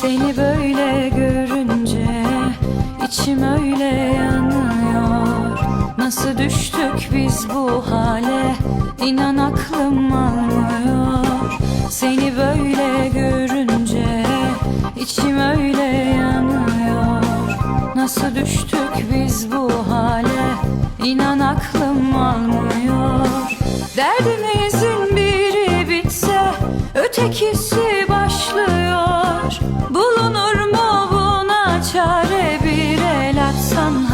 Seni böyle görünce içim öyle yanıyor. Nasıl düştük biz bu hale? İnan aklım almıyor. Seni böyle görünce içim öyle yanıyor. Nasıl düştük biz bu hale? İnan aklım almıyor. Derdimizin biri bitse ötekisi başlıyor. Bulunur mu buna çare bir el atsan